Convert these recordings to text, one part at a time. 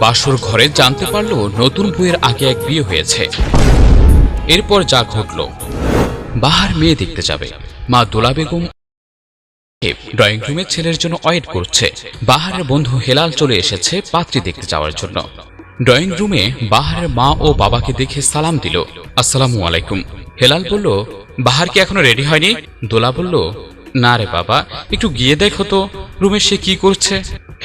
বাসর ঘরে জানতে পারল নতুন বইয়ের আগে এক বিয়ে হয়েছে। এরপর যা ঘটলো, বাহার মেয়ে দেখতে যাবে। মা দোলা বেগম ড্রয়িং রুমে ছেলের জন্য ওয়েট করছে। বাহারের বন্ধু হেলাল চলে এসেছে পাত্রী দেখতে যাওয়ার জন্য। ড্রয়িং রুমে বাহারের মা ও বাবাকে দেখে সালাম দিল। আসসালামু আলাইকুম। হেলাল বলল, বাহার কি এখনও রেডি হয়নি? দোলা বলল, না রে বাবা, একটু গিয়ে দেখো তো, রুমে সে কি করছে?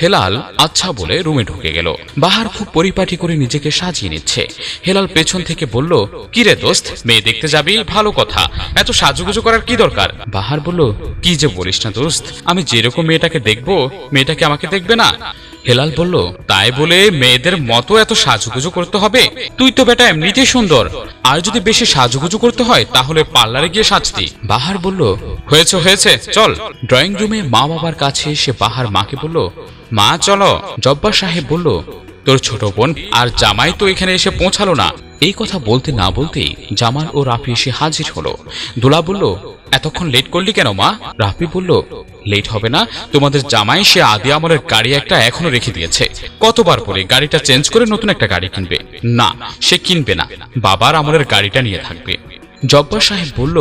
হেলাল আচ্ছা বলে রুমে ঢুকে গেল। বাহার খুব পরিপাটি করে নিজেকে সাজিয়ে নিচ্ছে। হেলাল পেছন থেকে বলল কি রে দোস্ত, মেয়ে দেখতে যাবি? ভালো কথা। এত সাজুগুজু করার কি দরকার? বাহার বলল, কি যে বলিস না দোস্ত, আমি যেরকম মেয়েটাকে দেখব মেয়েটাকে আমাকে দেখবে না? হেলাল বলল, তাই বলে মেয়েদের মতো এত সাজুগুজু করতে হবে? তুই তো বেটা এমনিতেই সুন্দর। আর যদি বেশি সাজুগুজু করতে হয়, তাহলে পার্লারে গিয়ে সাজতি। বাহার বলল, হয়েছে হয়েছে, চল। ড্রয়িং রুমে মা বাবার কাছে এসে বাহার মাকে বলল, মা, চলো। জব্বার সাহেব বলল, তোর ছোট বোন আর জামাই তো এখানে এসে পৌঁছালো না। এই কথা বলতে না বলতেই জামাল ও রাফি এসে হাজির হলো। দোলা বলল, এতক্ষণ লেট করলি কেন মা? রাফি বলল লেট হবে না, তোমাদের জামাই সে আদি আমলের গাড়ি একটা এখনও রেখে দিয়েছে। কতবার পরে গাড়িটা চেঞ্জ করে নতুন একটা গাড়ি কিনবে? না, সে কিনবে না, বাবার আমলের গাড়িটা নিয়ে থাকবে। জব্বার সাহেব বলল,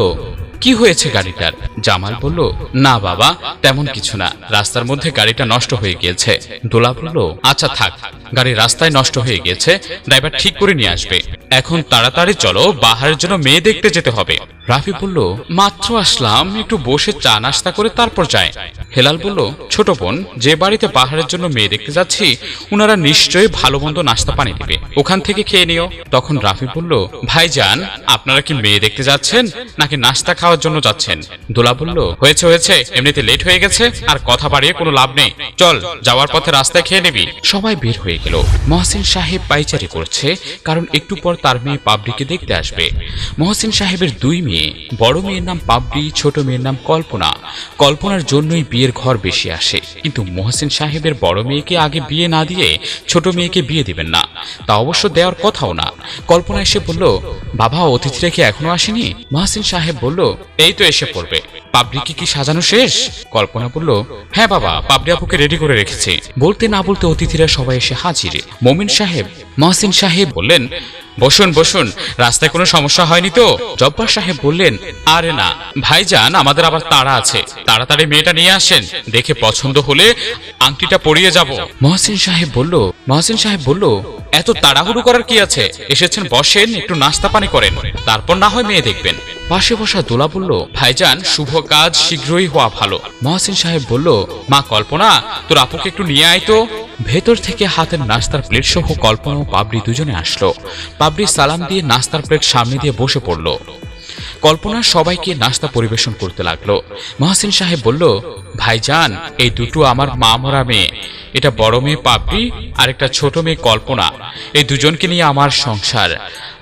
কি হয়েছে গাড়িটার? জামাল বলল, না বাবা, তেমন কিছু না, রাস্তার মধ্যে গাড়িটা নষ্ট হয়ে গিয়েছে। দোলা বলল আচ্ছা থাক গাড়ি রাস্তায় নষ্ট হয়ে গিয়েছে ড্রাইভার ঠিক করে নিয়ে আসবে। এখন তাড়াতাড়ি চলো, বাহারের জন্য মেয়ে দেখতে যেতে হবে। রাফি বলল, মাত্র আসলাম, একটু বসে চা নাস্তা করে তারপর যায় হেলাল বলল, ছোট বোন, যে বাড়িতে বাহারের জন্য মেয়ে দেখতে যাচ্ছি, উনারা নিশ্চয়ই ভালো মন্দ নাস্তা পানি দিবে। ওখান থেকে খেয়ে নিও। তখন রাফি বলল, ভাইজান, আপনারা কি মেয়ে দেখতে যাচ্ছেন, নাকি নাস্তা খাওয়ার জন্য যাচ্ছেন? দোলা বলল, হয়েছে হয়েছে, এমনিতে লেট হয়ে গেছে, আর কথা বাড়িয়ে কোনো লাভ নেই। চল, যাওয়ার পথে রাস্তায় খেয়ে নিবি। সবাই বের হয়ে গেল মহসিন সাহেব পাইচারি করছে, কারণ একটু পর তার মেয়ে পাবলিকে দেখতে আসবে। মহসিন সাহেবের দুই মেয়ে, বড় মেয়ের নাম পাবলি, ছোট মেয়ের নাম কল্পনা। কল্পনার জন্যই বিয়ের ঘর বেশি আসে। কিন্তু মহসিন সাহেবের বড় মেয়েকে আগে বিয়ে না দিয়ে ছোট মেয়েকে বিয়ে দিবেন না। তা অবশ্য দেওয়ার কথাও না। কল্পনা এসে বলল, বাবা অতিথিরা কি এখনও আসেনি? মহসিন সাহেব বলল, এই তো এসে পড়বে। পাবলিকে কি সাজানো শেষ? কল্পনা বলল হ্যাঁ বাবা, পাবলি আপুকে রেডি করে রেখেছি। বলতে না বলতে অতিথিরা সবাই এসে হাজির। মমিন সাহেব, মহসিন সাহেব বললেন, বসুন বসুন, রাস্তায় কোনো সমস্যা হয়নি তো? জব্বার সাহেব বললেন, আরে না, ভাইজান, আমাদের আবার তাড়া আছে। তাড়াতাড়ি মেয়েটা নিয়ে আসেন, দেখে পছন্দ হলে আংটিটা পরিয়ে যাব। মহসিন সাহেব বলল, মহসিন সাহেব বলল, এত তাড়াহুড়ো করার কি আছে? এসেছেন, বসেন, একটু নাস্তা পানি করেন, তারপর না হয় মেয়ে দেখবেন। পাশে বসা দোলা বলল, ভাইজান, শুভ কাজ শীঘ্রই হওয়া ভালো। মহাসিন সাহেব বলল, মা, কল্পনা, তোর আপুকে একটু নিয়ে আয় তো। ভেতর থেকে হাতের নাস্তার প্লেট সহ কল্পনা ও পাবড়ি দুজনে আসলো। পাবড়ি সালাম দিয়ে নাস্তার প্লেট সামনে দিয়ে বসে পড়ল। কল্পনা সবাইকে নাস্তা পরিবেশন করতে লাগল। মহাসিন সাহেব বলল, ভাইজান, এই দুটো আমার মা মরা মেয়ে। এটা বড় মেয়ে পাপড়ি আর একটা ছোট মেয়ে কল্পনা। এই দুজনকে নিয়ে আমার সংসার।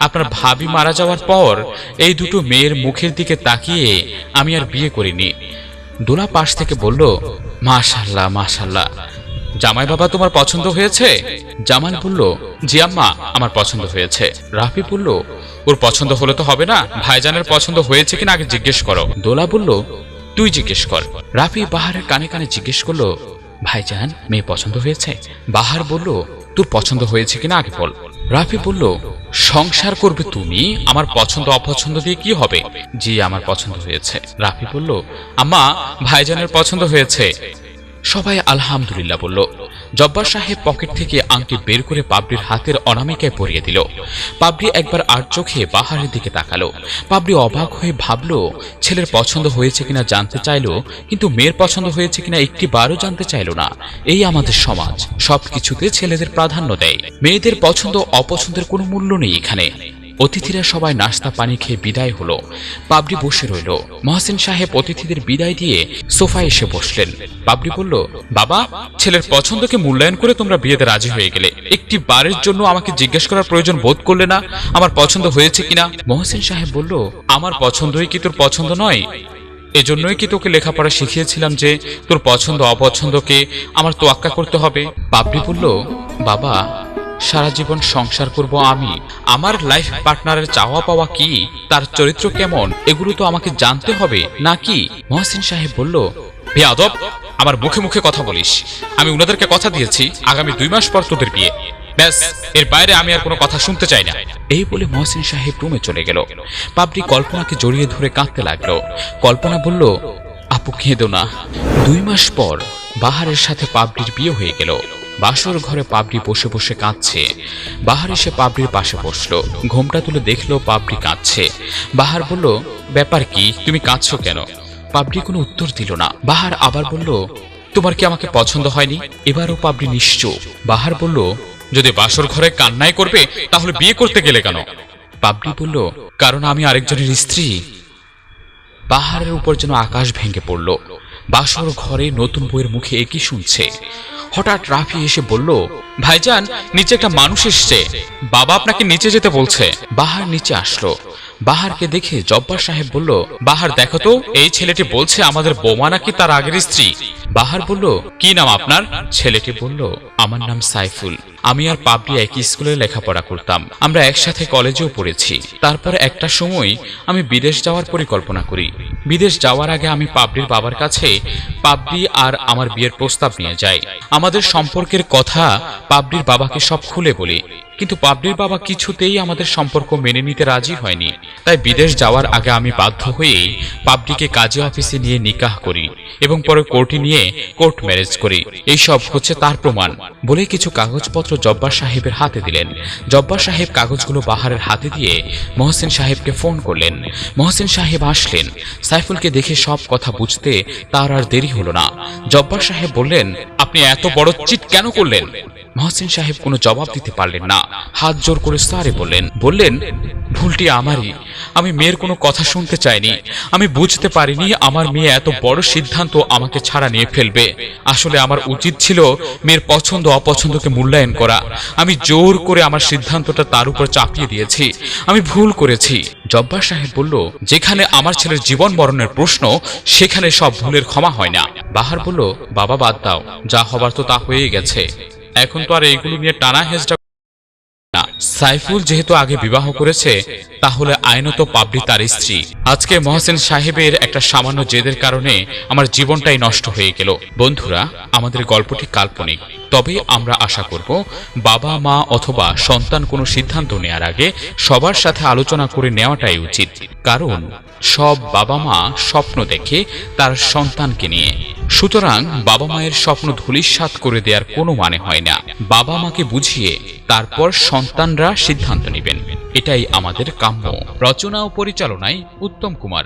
আপনার ভাবি মারা যাওয়ার পর এই দুটো মেয়ের মুখের দিকে তাকিয়ে আমি আর বিয়ে করিনি। দোলা পাশ থেকে বলল, মাশাল্লাহ মাশাল্লাহ। জামাই বাবা তোমার পছন্দ হয়েছে? জামাল বলল, জি আম্মা, আমার পছন্দ হয়েছে। রাফি বলল, ওর পছন্দ হলে তো হবে না, ভাইজানের পছন্দ হয়েছে কিনা আগে জিজ্ঞেস করো। দোলা বলল, তুই জিজ্ঞেস কর। রাফি বাহারের কানে কানে জিজ্ঞেস করল, ভাইজান, মেয়ে পছন্দ হয়েছে? বাহার বলল, তোর পছন্দ হয়েছে কিনা আগে বল। রাফি বলল, সংসার করবে তুমি, আমার পছন্দ অপছন্দ দিয়ে কি হবে? জি, আমার পছন্দ হয়েছে। রাফি বলল, আম্মা, ভাইজানের পছন্দ হয়েছে। সবাই আলহামদুলিল্লাহ বলল। জব্বার সাহেব পকেট থেকে আংটি বের করে পাবলির হাতের অনামিকায় পরিয়ে দিল। পাবলি একবার আর চোখে বাহারের দিকে তাকালো। পাবলি অবাক হয়ে ভাবল, ছেলের পছন্দ হয়েছে কিনা জানতে চাইলো, কিন্তু মেয়ের পছন্দ হয়েছে কিনা একটি বারও জানতে চাইল না। এই আমাদের সমাজ, সবকিছুতে ছেলেদের প্রাধান্য দেয়। মেয়েদের পছন্দ অপছন্দের কোনো মূল্য নেই এখানে। অতিথিরা সবাই নাস্তা পানি খেয়ে বিদায় হলো। পাবলি বসে রইল। মহসিন সাহেব অতিথিদের বিদায় দিয়ে সোফায় এসে বসলেন। পাবলি বলল, বাবা, ছেলের পছন্দকে মূল্যায়ন করে তোমরা বিয়েতে রাজি হয়ে গেলে। একটি বারের জন্য আমাকে জিজ্ঞেস করার প্রয়োজন বোধ করলে না। আমার পছন্দ হয়েছে কিনা? মহসিন সাহেব বলল, আমার পছন্দই কি তোর পছন্দ নয়? এজন্যই কি তোকে লেখাপড়া শিখিয়েছিলাম যে তোর পছন্দ অপছন্দকে আমার তোয়াক্কা করতে হবে? পাবলি বলল, বাবা সারা জীবন সংসার করব আমি। আমার লাইফ পার্টনারের চাওয়া পাওয়া কি? তার চরিত্র কেমন? এগুলো তো আমাকে জানতে হবে। নাকি? মহসিন সাহেব বলল, বেয়াদব, আমার মুখে মুখে কথা বলিস। আমি উনাদেরকে কথা দিয়েছি, আগামী দুই মাস পর তোদের বিয়ে। ব্যাস, এর বাইরে আমি আর কোনো কথা শুনতে চাই না। এই বলে মহসিন সাহেব রুমে চলে গেল। পাবলি কল্পনাকে জড়িয়ে ধরে কাঁদতে লাগল। কল্পনা বলল, আপু খেঁদো না। দুই মাস পর বাহারের সাথে পাবলির বিয়ে হয়ে গেল। বাসর ঘরে পাবড়ি বসে বসে কাঁদছে। বাহার এসে পাবড়ির পাশে বসল। ঘোমটা তুলে দেখল পাবড়ি কাঁদছে। বাহার বলল, ব্যাপার কি? তুমি কাঁদছো কেন? পাবড়ি কোনো উত্তর দিল না। বাহার আবার বলল, তোমার কি আমাকে পছন্দ হয়নি? এবারও পাবলি নিশ্চুপ। বাহার বলল, যদি বাসর ঘরে কান্নাই করবে, তাহলে বিয়ে করতে গেলে কেন? পাবলি বলল, কারণ আমি আরেকজনের স্ত্রী। পাহাড়ের উপর যেন আকাশ ভেঙে পড়ল। বাসর ঘরে নতুন বইয়ের মুখে একই শুনছে। হঠাৎ রাফি এসে বলল, ভাইজান, নিচে একটা মানুষ এসছে। বাবা আপনাকে নিচে যেতে বলছে। বাহার নিচে আসলো। বাহারকে দেখে জব্বার সাহেব বলল, বাহার, দেখো তো, এই ছেলেটি বলছে আমাদের বোমা নাকি তার আগের স্ত্রী। বাহার বলল, কি নাম আপনার? ছেলেটি বলল, আমার নাম সাইফুল। আমি আর পাবলি একই স্কুলে লেখাপড়া করতাম। আমরা একসাথে কলেজেও পড়েছি। তারপর একটা সময় আমি বিদেশ যাওয়ার পরিকল্পনা করি। বিদেশ যাওয়ার আগে আমি পাবলির বাবার কাছে পাবলি আর আমার বিয়ের প্রস্তাব নিয়ে যাই। আমাদের সম্পর্কের কথা পাবলির বাবাকে সব খুলে বলি। কিন্তু পাবলির বাবা কিছুতেই আমাদের সম্পর্ক মেনে নিতে রাজি হয়নি। তাই বিদেশ যাওয়ার আগে আমি বাধ্য হয়েই পাবলিকে কাজে অফিসে নিয়ে নিকাহ করি এবং পরে কোর্টে নিয়ে কোর্ট ম্যারেজ করি। এইসব হচ্ছে তার প্রমাণ বলে কিছু কাগজপত্র জব্বার সাহেবের হাতে দিলেন। জব্বার সাহেব কাগজগুলো বাহারের হাতে দিয়ে মহসেন সাহেবকে ফোন করলেন। মহসেন সাহেব আসলেন। সাইফুলকে দেখে সব কথা বুঝতে তার আর দেরি হলো না। জব্বার সাহেব বললেন, আপনি এত বড় চিট কেন করলেন? মহসিন সাহেব কোনো জবাব দিতে পারলেন না। হাত জোর করে সারে বললেন বললেন, ভুলটি আমারই। আমি মেয়ের কোনো কথা শুনতে চাইনি। আমি বুঝতে পারিনি আমার মেয়ে এত বড় সিদ্ধান্ত আমাকে ছাড়া নিয়ে ফেলবে। আসলে আমার উচিত ছিল মেয়ের পছন্দ অপছন্দকে মূল্যায়ন করা। আমি জোর করে আমার সিদ্ধান্তটা তার উপর চাপিয়ে দিয়েছি। আমি ভুল করেছি। জব্বার সাহেব বলল, যেখানে আমার ছেলের জীবন মরণের প্রশ্ন, সেখানে সব ভুলের ক্ষমা হয় না। বাহার বলল, বাবা বাদ দাও। যা হবার তো তা হয়ে গেছে। এখন তো আর এইগুলো নিয়ে টানা না। সাইফুল যেহেতু আগে বিবাহ করেছে, তাহলে আইনত পাবলি তার স্ত্রী। আজকে মহসেন সাহেবের একটা সামান্য জেদের কারণে আমার জীবনটাই নষ্ট হয়ে গেল। বন্ধুরা, আমাদের গল্পটি কাল্পনিক। তবে আমরা আশা করব, বাবা, মা অথবা সন্তান কোনো সিদ্ধান্ত নেয়ার আগে সবার সাথে আলোচনা করে নেওয়াটাই উচিত। কারণ সব বাবা মা স্বপ্ন দেখে তার সন্তানকে নিয়ে। সুতরাং বাবা মায়ের স্বপ্ন ধূলিসাৎ করে দেওয়ার কোনো মানে হয় না। বাবা মাকে বুঝিয়ে তারপর সন্তানরা সিদ্ধান্ত নেবেন। এটাই আমাদের কাম্য। রচনা ও পরিচালনায় উত্তম কুমার।